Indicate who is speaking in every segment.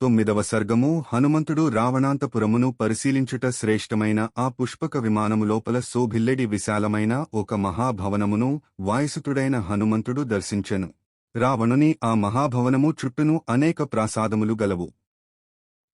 Speaker 1: తొమ్మిదవ సర్గము హనుమంతుడు రావణాంతపురమును పరిశీలించుట శ్రేష్టమైన ఆ పుష్పక విమానము లోపల శోభిల్లెడి విశాలమైన ఒక మహాభవనమును వాయుసుతుడైన హనుమంతుడు దర్శించెను. రావణుని ఆ మహాభవనము చుట్టూను అనేక ప్రాసాదములు గలవు.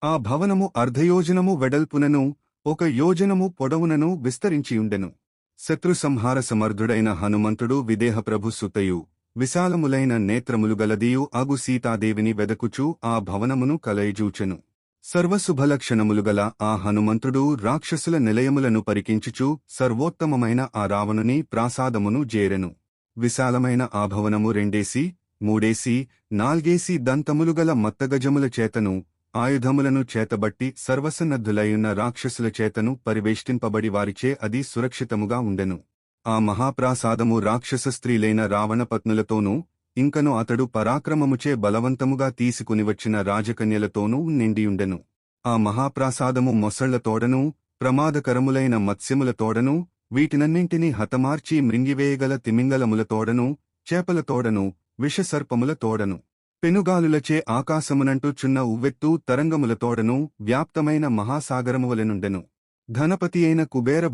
Speaker 1: ఆ భవనము అర్ధయోజనము వెడల్పునను ఒక యోజనము పొడవునను విస్తరించియుండెను. శత్రు సంహార సమర్థుడైన హనుమంతుడు విదేహప్రభు సుతయు విశాలములైన నేత్రములు గలదియు అగు సీతాదేవిని వెదకుచూ ఆ భవనమును కలయిజూచెను. సర్వశుభలక్షణములు గల ఆ హనుమంతుడు రాక్షసుల నిలయములను పరికించుచూ సర్వోత్తమమైన ఆ రావణుని ప్రాసాదమును జేరెను. విశాలమైన ఆ భవనము రెండేసి మూడేసి నాల్గేసి దంతములు గల మత్తగజముల చేతను ఆయుధములను చేతబట్టి సర్వసన్నద్ధులైయున్న రాక్షసుల చేతను పరివేష్టింపబడి వారిచే అది సురక్షితముగా ఉండెను. ఆ మహాప్రాసాదము రాక్షస స్త్రీలైన రావణపత్నులతోనూ ఇంకను అతడు పరాక్రమముచే బలవంతముగా తీసుకునివచ్చిన రాజకన్యలతోనూ నిండియుండెను. ఆ మహాప్రాసాదము మొసళ్ళతోడనూ ప్రమాదకరములైన మత్స్యములతోడనూ వీటినన్నింటినీ హతమార్చి మృంగివేయగల తిమింగలములతోడనూ చేపలతోడనూ విషసర్పములతోడను పెనుగాలులచే ఆకాశమునంటూ చున్న ఉవ్వెత్తు తరంగములతోడనూ వ్యాప్తమైన మహాసాగరమువలెనుండెను. ధనపతి అయిన కుబేర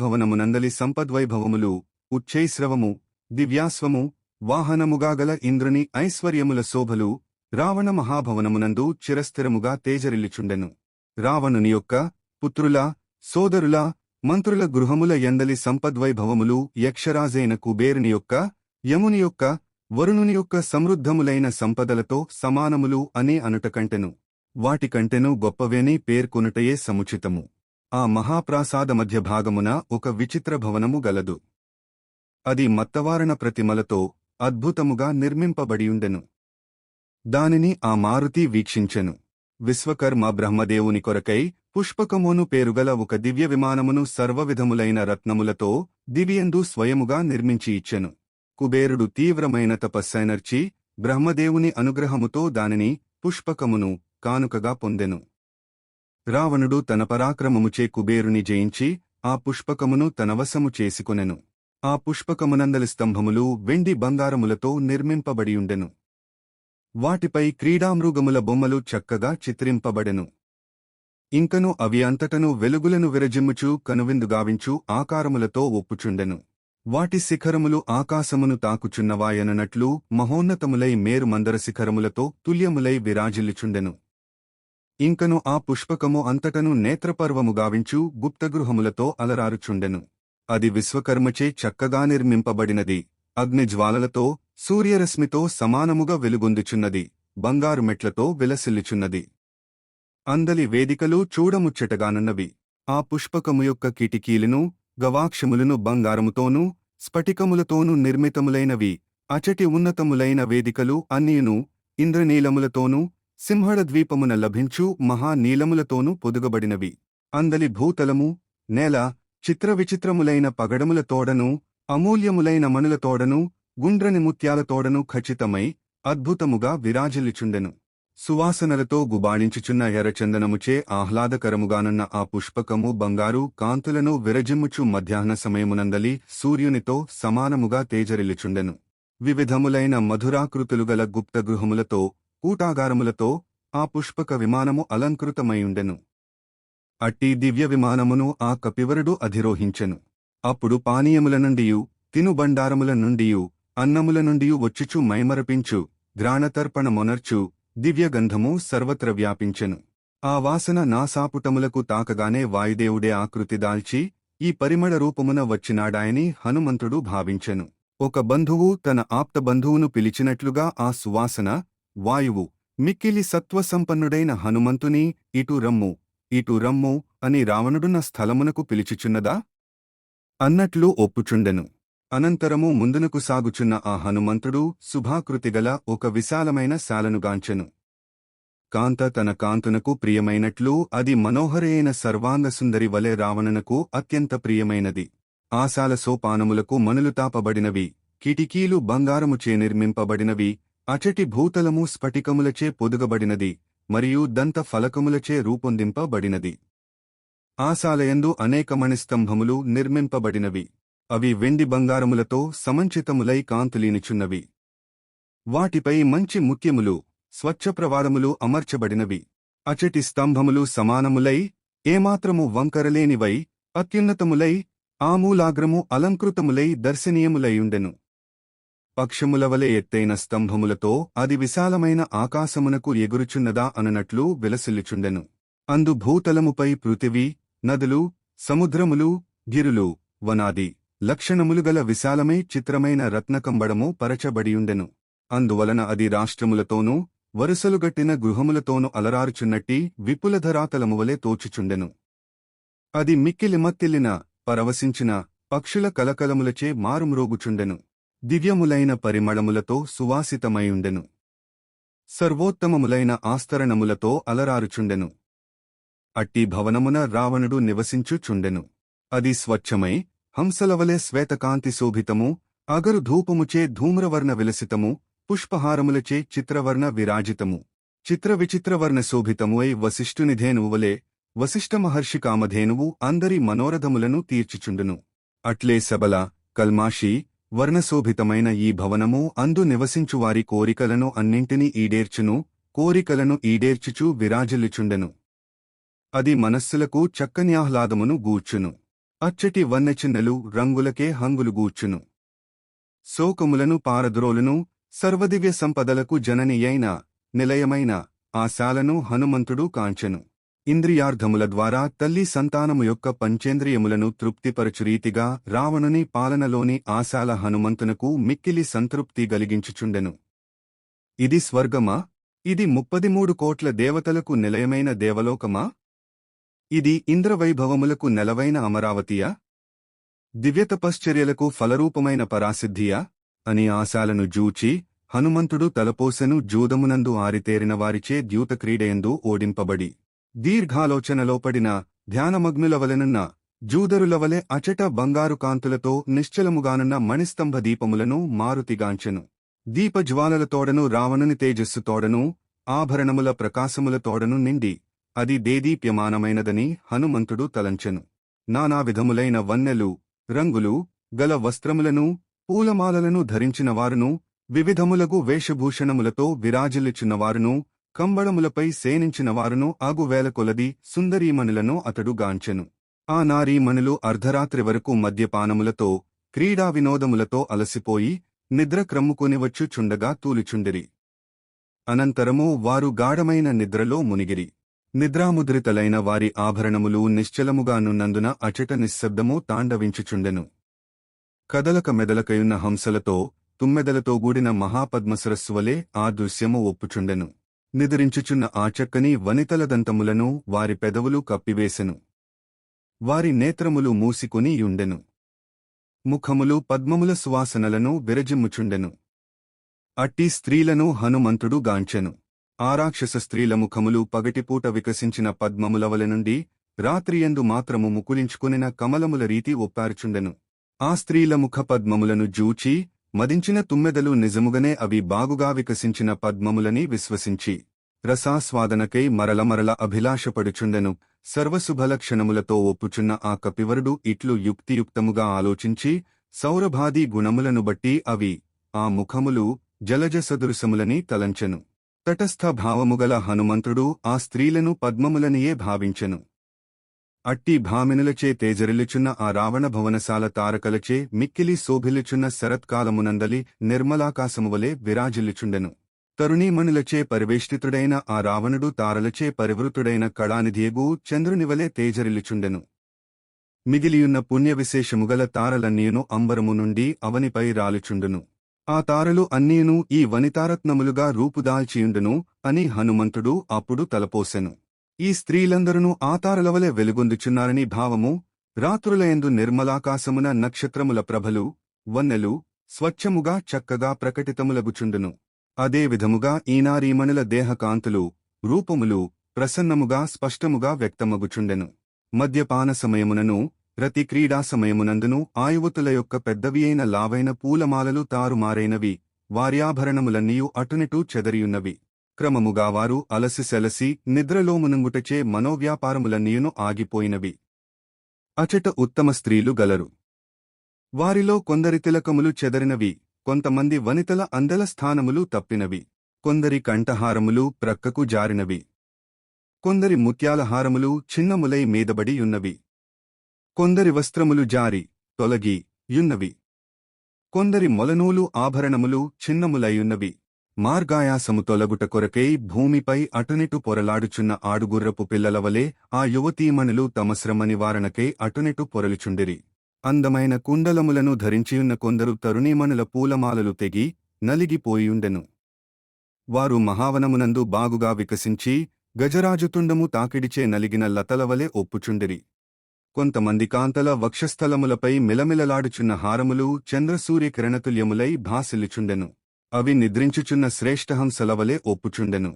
Speaker 1: సంపద్వైభవములు ఉచ్చైశ్రవము దివ్యాస్వము వాహనముగా గల ఇంద్రుని ఐశ్వర్యముల శోభలు రావణ మహాభవనమునందు చిరస్థిరముగా తేజరిల్లిచుండెను. రావణుని యొక్క పుత్రుల సోదరుల మంత్రుల గృహముల ఎందలి సంపద్వైభవములు యక్షరాజైన కుబేరుని యొక్క యముని యొక్క వరుణుని యొక్క సమృద్ధములైన సంపదలతో సమానములు అనే అనుటకంటెను. వాటికంటెను గొప్పవేని పేర్కొనుటయే సముచితము. ఆ మహాప్రాసాద మధ్య భాగమున ఒక విచిత్ర భవనము గలదు. అది మత్తవారణ ప్రతిమలతో అద్భుతముగా నిర్మింపబడియుండెను. దానిని ఆ మారుతి వీక్షించెను. విశ్వకర్మ బ్రహ్మదేవుని కొరకై పుష్పకమోను పేరుగల ఒక దివ్య విమానమును సర్వవిధములైన రత్నములతో దివ్యందు స్వయముగా నిర్మించి ఇచ్చెను. కుబేరుడు తీవ్రమైన తపస్సైనర్చి బ్రహ్మదేవుని అనుగ్రహముతో దానిని పుష్పకమును కానుకగా పొందెను. రావణుడు తన పరాక్రమముచే కుబేరుని జయించి ఆ పుష్పకమును తనవశము చేసుకొనెను. ఆ పుష్పకమునందలి స్తంభములు వెండి బంగారములతో నిర్మింపబడియుండెను. వాటిపై క్రీడామృగముల బొమ్మలు చక్కగా చిత్రింపబడెను. ఇంకను అవి అంతటను వెలుగులను విరజిమ్ముచూ కనువిందుగావించు ఆకారములతో ఒప్పుచుండెను. వాటి శిఖరములు ఆకాశమును తాకుచున్నవాయననట్లు మహోన్నతములై మేరు మందర శిఖరములతో తుల్యములై విరాజిల్లుచుండెను. ఇంకను ఆ పుష్పకము అంతటను నేత్రపర్వము గావించు గుప్తగృహములతో అలరారుచుండెను. అది విశ్వకర్మచే చక్కగా నిర్మింపబడినది. అగ్నిజ్వాలలతో సూర్యరశ్మితో సమానముగా వెలుగొందుచున్నది. బంగారు మెట్లతో విలసిల్లుచున్నది. అందలి వేదికలు చూడముచ్చటగానున్నవి. ఆ పుష్పకము యొక్క కిటికీలను గవాక్షములను బంగారముతోనూ స్ఫటికములతోనూ నిర్మితములైనవి. అచటి ఉన్నతములైన వేదికలు అన్నియును ఇంద్రనీలములతోనూ సింహళద్వీపమున లభించు మహానీలములతోనూ పొదుగబడినవి. అందలి భూతలము నేల చిత్రవిచిత్రములైన పగడములతోడను అమూల్యములైన మణులతోడను గుండ్రని ముత్యాలతోడను ఖచ్చితమై అద్భుతముగా విరాజిల్లిచుండెను. సువాసనలతో గుబాళించుచున్న ఎర్రచందనముచే ఆహ్లాదకరముగానున్న ఆ పుష్పకము బంగారు కాంతులను విరజిమ్ముచు మధ్యాహ్న సమయమునందలి సూర్యునితో సమానముగా తేజరిల్లుచుండెను. వివిధములైన మధురాకృతులుగల గుప్తగృహములతో కూటాగారములతో ఆ పుష్పక విమానము అలంకృతమైయుండెను అట్టి దివ్య విమానమును ఆ కపివరుడు అధిరోహించెను. అప్పుడు పానీయముల నుండియు తినుబండారముల నుండియు అన్నముల నుండియు వచ్చుచు మైమరపించు ద్రాణతర్పణ మొనర్చు దివ్యగంధము సర్వత్ర వ్యాపించెను. ఆ వాసన నాసాపుటములకు తాకగానే వాయుదేవుడే ఆకృతి దాల్చి ఈ పరిమళ రూపమున వచ్చినాడాయని హనుమంతుడు భావించెను. ఒక బంధువు తన ఆప్త బంధువును పిలిచినట్లుగా ఆ సువాసన వాయువు మిక్కిలి సత్వసంపన్నుడైన హనుమంతుని ఇటు రమ్ము. ఇటు రమ్ము అని రావణుడున్న స్థలమునకు పిలిచిచున్నదా? అన్నట్లు ఒప్పుచుండెను. అనంతరము ముందునకు సాగుచున్న ఆ హనుమంతుడు శుభాకృతిగల ఒక విశాలమైన శాలనుగాంచెను కాంత తన కాంతునకు ప్రియమైనట్లు అది మనోహరైన సర్వాంగసుందరి వలె రావణునకు అత్యంత ప్రియమైనది. ఆశాల సోపానములకు మనులు తాపబడినవి కిటికీలు బంగారముచే నిర్మింపబడినవి అచటి భూతలము స్ఫటికములచే పొదుగబడినది మరియు దంత ఫలకములచే రూపొందింపబడినది. ఆశాలయందు అనేక మణిస్తంభములు నిర్మింపబడినవి. అవి వెండి బంగారములతో సమంచితములై కాంతులీనిచున్నవి. వాటిపై మంచి ముఖ్యములు స్వచ్ఛప్రవారములు అమర్చబడినవి. అచటి స్తంభములు సమానములై ఏమాత్రము వంకరలేనివై అత్యున్నతములై ఆమూలాగ్రము అలంకృతములై దర్శనీయములైయుండెను పక్షములవలె ఎత్తైన స్తంభములతో అది విశాలమైన ఆకాశమునకు ఎగురుచున్నదా అననట్లు విలసిల్లుచుండెను. అందు భూతలముపై పృథివీ నదులు సముద్రములు గిరులు వనాది లక్షణములు గల విశాలమై చిత్రమైన రత్నకంబడము పరచబడియుండెను. అందువలన అది రాష్ట్రములతోనూ వరుసలుగట్టిన గృహములతోనూ అలరారుచున్నట్టి విపులధరాతలము వలె తోచుచుండెను. అది మిక్కిలి మత్తిల్లిన పరవశించిన పక్షుల కలకలములచే మారుమ్రోగుచుండెను. దివ్యములైన పరిమళములతో సువాసితమైయుండెను. సర్వోత్తమములైన ఆస్తరణములతో అలరారుచుండెను. అట్టి భవనమున రావణుడు నివసించుచుండెను. అది స్వచ్ఛమై హంసలవలె శ్వేతకాంతి శోభితము అగరు ధూపముచే ధూమ్రవర్ణ విలసితము పుష్పహారములచే చిత్రవర్ణ విరాజితము. చిత్ర విచిత్రవర్ణ శోభితము అయి వశిష్ఠునిధేనువు కామధేనువు అందరి మనోరథములను తీర్చిచుండెను. అట్లే సబల కల్మాషి వర్ణశోభితమైన ఈ భవనము అందు నివసించువారి కోరికలను అన్నింటినీ ఈడేర్చును కోరికలను ఈడేర్చుచు విరాజిల్లుచుండెను. అది మనస్సులకు చక్కన్యాహ్లాదమును గూర్చును. అచ్చటి వన్నెచిన్నెలు రంగులకే హంగులు గూర్చును. శోకములను పారద్రోలును సర్వదివ్య సంపదలకు జననియైన నిలయమైన ఆ శాలను హనుమంతుడు కాంచెను. ఇంద్రియార్థముల ద్వారా తల్లి సంతానము యొక్క పంచేంద్రియములను తృప్తిపరచురీతిగా రావణుని పాలనలోని ఆశాల హనుమంతునకు మిక్కిలి సంతృప్తి గలిగించుచుండెను ఇది స్వర్గమా? ఇది ముప్పదిమూడు కోట్ల దేవతలకు నిలయమైన దేవలోకమా? ఇది ఇంద్రవైభవములకు నెలవైన అమరావతియా? దివ్యతపశ్చర్యలకు ఫలరూపమైన పరాసిద్ధియా? అని ఆశాలను జూచి హనుమంతుడు తలపోసెను జూదమునందు ఆరితేరిన వారిచే ద్యూతక్రీడయందు ఓడింపబడి దీర్ఘాలోచనలో పడిన ధ్యానమగ్నులవలెనున్న జూదరులవలె అచట బంగారు కాంతులతో నిశ్చలముగానున్న మణిస్తంభ దీపములను మారుతిగాంచెను. దీపజ్వాలలతోడను రావణుని తేజస్సుతోడను ఆభరణముల ప్రకాశములతోడను నిండి అది దేదీప్యమానమైనదని హనుమంతుడు తలంచెను. నానావిధములైన వన్నెలు రంగులు గల వస్త్రములను పూలమాలలను ధరించినవారును వివిధములగు వేషభూషణములతో విరాజిల్లుచున్నవారును కంబళములపై సేనించినవారును ఆగువేల కొలది సుందరీమణులను అతడు గాంచెను. ఆ నారీమణులు అర్ధరాత్రి వరకు మద్యపానములతో క్రీడా వినోదములతో అలసిపోయి నిద్ర క్రమ్ముకునివచ్చు చుండగా తూలిచుండిరి. అనంతరము వారు గాఢమైన నిద్రలో మునిగిరి. నిద్రాముద్రితలైన వారి ఆభరణములు నిశ్చలముగానున్నందున అచట నిశ్శబ్దము తాండవించుచుండెను. కదలక మెదలకయున్న హంసలతో తుమ్మెదలతో గూడిన మహాపద్మసరస్సువలే ఆ దృశ్యము ఒప్పుచుండెను. నిద్రించుచున్న ఆ చక్కని వనితలదంతములను వారి పెదవులు కప్పివేసెను. వారి నేత్రములు మూసికొని యుండెను. ముఖములు పద్మముల సువాసనలను విరజిమ్ముచుండెను. అట్టి స్త్రీలను హనుమంతుడు గాంచెను. ఆరాక్షస స్త్రీల ముఖములు పగటిపూట వికసించిన పద్మములవల నుండి రాత్రియందు మాత్రము ముకులించుకునిన కమలముల రీతి ఒప్పారుచుండెను. ఆ స్త్రీల ముఖ పద్మములను జూచి మదించిన తుమ్మెదలు నిజముగనే అవి బాగుగా వికసించిన పద్మములని విశ్వసించి రసాస్వాదనకై మరలమరల అభిలాషపడుచుండెను. సర్వశుభలక్షణములతో ఒప్పుచున్న ఆ కపివరుడు ఇట్లు యుక్తియుక్తముగా ఆలోచించి సౌరభాది గుణములను బట్టి అవి ఆ ముఖములు జలజ సదృశములని తలంచెను. తటస్థ భావముగల హనుమంతుడు ఆ స్త్రీలను పద్మములనియే భావించెను. అట్టి భామినులచే తేజరిల్లుచున్న ఆ రావణ భవనశాల తారకలచే మిక్కిలి శోభిల్లుచున్న శరత్కాలమునందలి నిర్మలాకాశమువలే విరాజిల్లుచుండెను. తరుణీమణులచే పరివేష్టితుడైన ఆ రావణుడు తారలచే పరివృతుడైన కళానిధియగు చంద్రునివలే తేజరిల్లుచుండెను. మిగిలియున్న పుణ్యవిశేషముగల తారలన్నీను తారలన్నీయును అంబరము నుండి అవనిపై రాలుచుండును. ఆ తారలు అన్నీయును ఈ వనితారత్నములుగా రూపుదాల్చియుండును అని హనుమంతుడు అప్పుడు తలపోసెను. ఈ స్త్రీలందరూ ఆతారలవలె వెలుగొందుచున్నారని భావము రాత్రులయందు నిర్మలాకాశమున నక్షత్రముల ప్రభలు వన్నెలు స్వచ్ఛముగా చక్కగా ప్రకటితములగుచుండును. అదే విధముగా ఈనారీమణుల దేహకాంతులు రూపములు ప్రసన్నముగా స్పష్టముగా వ్యక్తమగుచుండెను. మద్యపాన సమయమునను ప్రతి క్రీడా సమయమునందును ఆయువతుల యొక్క పెద్దవియైన లావైన పూలమాలలు తారుమారైనవి వార్యాభరణములన్నీయు అటునిటూ చెదరియున్నవి. క్రమముగా వారు అలసిసెలసి నిద్రలోమునంగుటచే మనోవ్యాపారములన్నీయును ఆగిపోయినవి. అచట ఉత్తమ స్త్రీలు గలరు. వారిలో కొందరి తిలకములు చెదరినవి కొంతమంది వనితల అందల స్థానములు తప్పినవి కొందరి కంఠహారములు ప్రక్కకు జారినవి కొందరి ముత్యాల హారములు చిన్నములై మీదబడి యున్నవి కొందరి వస్త్రములు జారి తొలగి యున్నవి కొందరి మొలనూలు ఆభరణములు చిన్నములైయున్నవి మార్గాయాసము తొలగుట కొరకై భూమిపై అటునిటు పొరలాడుచున్న ఆడుగుర్రపు పిల్లలవలే ఆ యువతీమణులు తమ శ్రమ నివారణకై అటునిటు పొరలుచుండిరి. అందమైన కుండలములను ధరించియున్న కొందరు తరుణీమణుల పూలమాలలు తెగి నలిగిపోయియుండెను. వారు మహావనమునందు బాగుగా వికసించి గజరాజుతుండము తాకిడిచే నలిగిన లతలవలే ఒప్పుచుండిరి. కొంతమంది కాంతల వక్షస్థలములపై మిలమిలలాడుచున్న హారములు చంద్రసూర్యకిరణతుల్యములై భాసిల్లుచుండెను. అవి నిద్రించుచున్న శ్రేష్ఠహంసలవలే ఒప్పుచుండెను.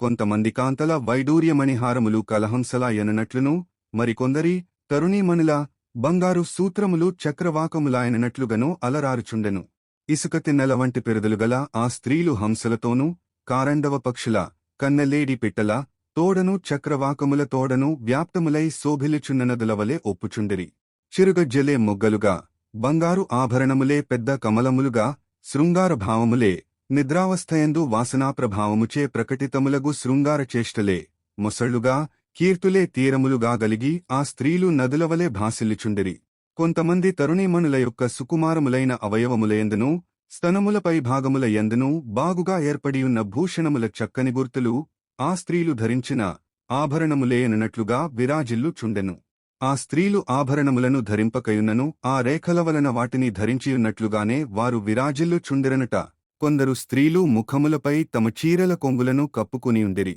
Speaker 1: కొంతమంది కాంతల వైడూర్యమణిహారములు కలహంసలా ఎననట్లును మరికొందరి తరుణీమణుల బంగారు సూత్రములు చక్రవాకములాయనట్లుగను అలరారుచుండెను. ఇసుక తిన్నెల వంటి పెరుదలుగల ఆ స్త్రీలు హంసలతోనూ కారండవ పక్షుల కన్నెలేడి పిట్టల తోడను చక్రవాకముల తోడను వ్యాప్తములై శోభిలుచున్ననదులవలే ఒప్పుచుండిరి. చిరుగజ్జలే మొగ్గలుగా బంగారు ఆభరణములే పెద్ద కమలములుగా శృంగార భావములే నిద్రావస్థయందు వాసనాప్రభావముచే ప్రకటితములగు శృంగార చేష్టలే మొసళ్ళుగా కీర్తులే తీరములుగా గలిగి ఆ స్త్రీలు నదులవలే భాసిల్లిచుండిరి. కొంతమంది తరుణీమణుల యొక్క సుకుమారములైన అవయవములయందును స్తనములపై భాగముల ఎందును బాగుగా ఏర్పడియున్న భూషణముల చక్కని గుర్తులు ఆ స్త్రీలు ధరించిన ఆభరణములేయనట్లుగా విరాజిల్లు చుండెను ఆ స్త్రీలు ఆభరణములను ధరింపకయున్నను ఆ రేఖల వలన వాటిని ధరించియున్నట్లుగానే వారు విరాజిల్లు చుండిరనుట. కొందరు స్త్రీలు ముఖములపై తమ చీరల కొంగులను కప్పుకునియుండిరి.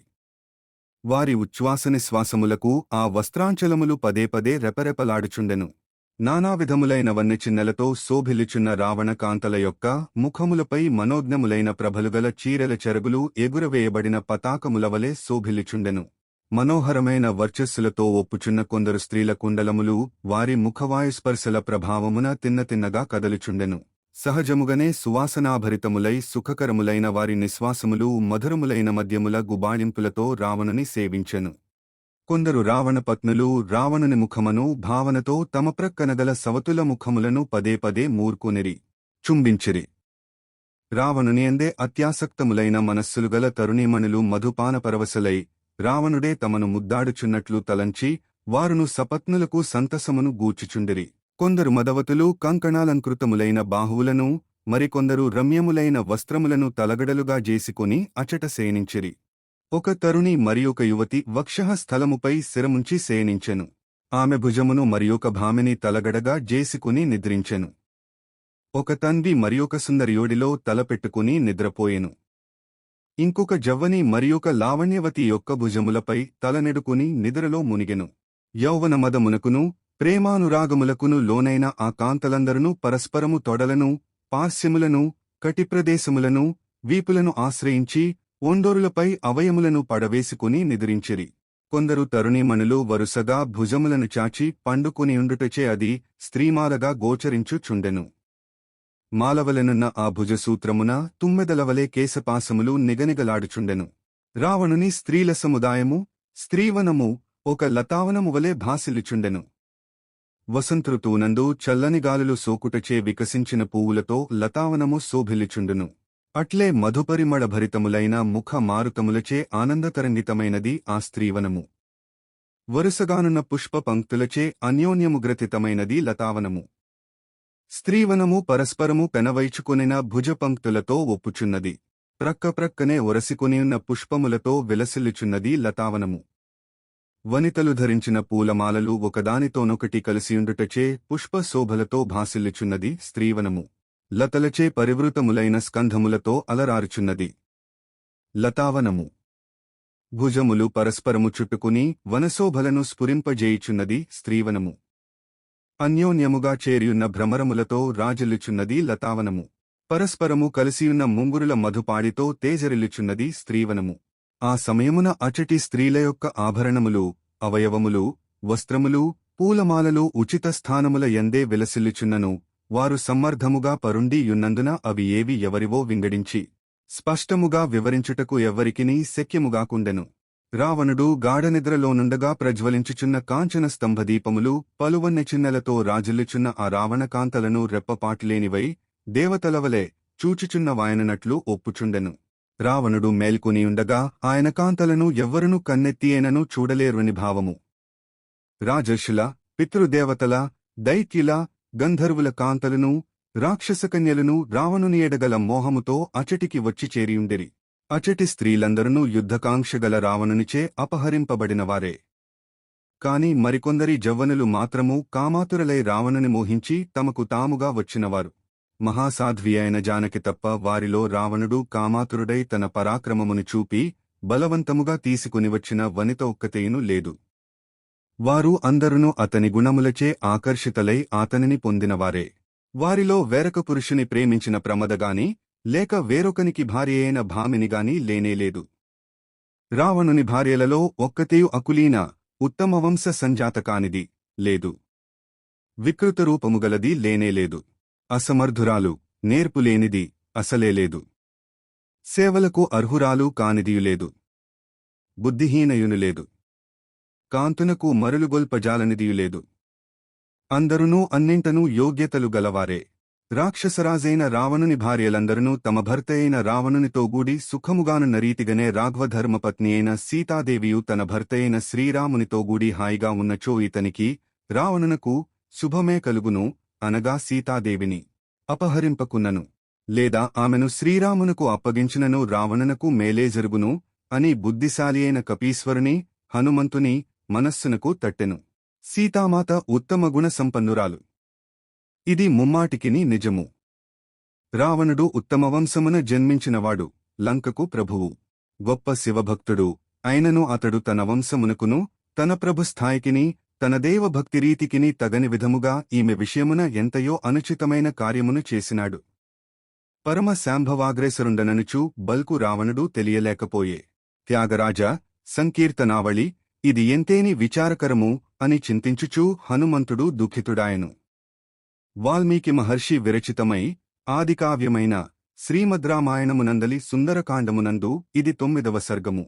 Speaker 1: వారి ఉచ్ఛ్వాస నిశ్వాసములకు ఆ వస్త్రాంచలములు పదే పదే రెపరెపలాడుచుండెను. నానావిధములైన వన్నెచిన్నెలతో శోభిల్లుచున్న రావణ కాంతల యొక్క ముఖములపై మనోజ్ఞములైన ప్రభలుగల చీరల చెరుగులు ఎగురవేయబడిన పతాకములవలే శోభిల్లుచుండెను. మనోహరమైన వర్చస్సులతో ఒప్పుచున్న కొందరు స్త్రీల కుండలములు వారి ముఖవాయుస్పర్శల ప్రభావమున తిన్నతిన్నగా కదలుచుండెను. సహజముగనే సువాసనాభరితములై సుఖకరములైన వారి నిశ్వాసములు మధురములైన మద్యముల గుబాళింపులతో రావణుని సేవించెను. కొందరు రావణ పత్నులు రావణుని ముఖమును భావనతో తమ ప్రక్కనగల సవతుల ముఖములను పదే పదే మూర్కునిరి చుంబించిరి. రావణుని అందే అత్యాసక్తములైన మనస్సులుగల తరుణీమణులు మధుపాన పరవశలై రావణుడే తమను ముద్దాడుచున్నట్లు తలంచి వారును సపత్నులకు సంతసమును గూర్చుచుండిరి. కొందరు మదవతులు కంకణాలంకృతములైన బాహువులను మరికొందరు రమ్యములైన వస్త్రములను తలగడలుగా జేసికొని అచట సేనించిరి. ఒక తరుణి మరియొక యువతి వక్షః స్థలముపై శిరముంచి సేనించెను. ఆమె భుజమును మరియొక భామిని తలగడగా జేసుకుని నిద్రించెను. ఒక తండ్రి మరియొక సుందరియోడిలో తలపెట్టుకుని నిద్రపోయెను. ఇంకొక జవ్వని మరియొక లావణ్యవతి యొక్క భుజములపై తలనెడుకుని నిద్రలో మునిగెను. యౌవనమదమునకును ప్రేమానురాగములకును లోనైన ఆ కాంతలందరును పరస్పరము తొడలను పాస్యములను కటిప్రదేశములను వీపులను ఆశ్రయించి ఒండోరులపై అవయములను పడవేసుకుని నిద్రించిరి. కొందరు తరుణీమణులు వరుసగా భుజములను చాచి పండుకునియుండుటచే అది స్త్రీమాలగా గోచరించుచుండెను. మాలవలనున్న ఆ భుజసూత్రమున తుమ్మెదలవలే కేశపాసములు నిగనిగలాడుచుండెను. రావణుని స్త్రీల సముదాయము స్త్రీవనము ఒక లతావనము వలె భాసిల్లుచుండెను. వసంతృతువునందు చల్లని గాలులు సోకుటచే వికసించిన పువ్వులతో లతావనము శోభిల్లుచుండును. అట్లే మధుపరిమళభరితములైన ముఖ మారుతములచే ఆనందతరంగితమైనది ఆ స్త్రీవనము. వరుసగానున్న పుష్ప పంక్తులచే అన్యోన్యముగ్రతితమైనది లతావనము. స్త్రీవనము పరస్పరము పెనవైచుకొనిన భుజపంక్తులతో ఒప్పుచున్నది. ప్రక్కప్రక్కనే ఒరసికొనియున్న పుష్పములతో విలసిల్లుచున్నది లతావనము. వనితలు ధరించిన పూలమాలలు ఒకదానితోనొకటి కలిసియుండుటచే పుష్పశోభలతో భాసిల్లుచున్నది స్త్రీవనము. లతలచే పరివృతములైన స్కంధములతో అలరారుచున్నది లతావనము. భుజములు పరస్పరము చుట్టుకుని వనశోభలను స్ఫురింపజేయుచున్నది స్త్రీవనము. అన్యోన్యముగా చేరియున్న భ్రమరములతో రాజిల్లుచున్నది లతావనము. పరస్పరము కలిసియున్న ముంగురుల మధుపాడితో తేజరిల్లుచున్నది స్త్రీవనము. ఆ సమయమున అచటి స్త్రీల యొక్క ఆభరణములు అవయవములు వస్త్రములు పూలమాలలు ఉచిత స్థానముల ఎందే విలసిల్లుచున్నను. వారు సమ్మర్ధముగా పరుండి యున్నందున అవి ఏవి ఎవరివో వింగడించి స్పష్టముగా వివరించుటకు ఎవ్వరికినీ శక్యముగాకుండెను. రావణుడు గాఢనిద్రలోనుండగా ప్రజ్వలించుచున్న కాంచన స్తంభదీపములు పలువన్నెచిన్నెలతో రాజిల్లుచున్న ఆ రావణకాంతలను రెప్పపాటులేనివై దేవతలవలే చూచుచున్న వాయననట్లు ఒప్పుచుండెను. రావణుడు మేల్కొనియుండగా ఆయన కాంతలను ఎవ్వరునూ కన్నెత్తియేనను చూడలేరుని భావము. రాజర్షుల పితృదేవతల దైత్యుల గంధర్వుల కాంతలను రాక్షసకన్యలను రావణునియడగల మోహముతో అచటికి వచ్చి చేరియుండిరి. అచటి స్త్రీలందరూ యుద్ధకాంక్షగల రావణునిచే అపహరింపబడినవారే. కాని మరికొందరి జవ్వనులు మాత్రము కామాతురలై రావణుని మోహించి తమకు తాముగా వచ్చినవారు. మహాసాధ్వి అయిన జానకి తప్ప వారిలో రావణుడు కామాతురుడై తన పరాక్రమమును చూపి బలవంతముగా తీసుకుని వచ్చిన వనిత ఒక్కతేయును లేదు. వారు అందరును అతని గుణములచే ఆకర్షితలై అతనిని పొందినవారే. వారిలో వేరొక పురుషుని ప్రేమించిన ప్రమదగాని లేక వేరొకనికి భార్యయైన భామినిగాని లేనేలేదు రావణుని భార్యలలో ఒక్కతేయు అకులీన ఉత్తమ వంశ సంజాత కానిది లేదు. వికృత రూపముగలది లేనేలేదు అసమర్థురాలు నేర్పులేనిది అసలేలేదు సేవలకు అర్హురాలు కానిదియులేదు బుద్ధిహీనయునులేదు కాంతునకు మరులుగొల్పజాలనిదియులేదు అందరునూ అన్నింటనూ యోగ్యతలు గలవారే. రాక్షసరాజైన రావణుని భార్యలందరూ తమ భర్త అయిన రావణునితో సుఖముగానున్న రీతిగనే రాఘవధర్మపత్ని అయిన సీతాదేవియు తన భర్తయైన శ్రీరామునితోగూడి హాయిగా ఉన్నచో ఇతనికి రావణునకు శుభమే కలుగును అనగా సీతాదేవిని అపహరింపకున్నను. లేదా ఆమెను శ్రీరామునకు అప్పగించినను రావణునకు మేలే జరుగును అని బుద్ధిశాలి అయిన కపీశ్వరుని హనుమంతుని మనస్సునకు తట్టెను. సీతామాత ఉత్తమ గుణ సంపన్నురాలు ఇది ముమ్మాటికిని నిజము. రావణుడు ఉత్తమ వంశమున జన్మించినవాడు లంకకు ప్రభువు. గొప్ప శివభక్తుడు అయినను అతడు తన వంశమునకును తన ప్రభు స్థాయికిని తన దేవభక్తిరీతికిని తగని విధముగా ఈమె విషయమున ఎంతయో అనుచితమైన కార్యమును చేసినాడు. పరమ శాంభవాగ్రేసరుండననుచు బల్కు రావణుడు తెలియలేకపోయే. త్యాగరాజ సంకీర్తనావళి ఇది ఎంతేని విచారకరము అని చింతించుచూ హనుమంతుడు దుఃఖితుడాయను. వాల్మీకి మహర్షి విరచితమై ఆదికావ్యమైన శ్రీమద్రామాయణమునందలి సుందరకాండమునందు ఇది తొమ్మిదవ సర్గము.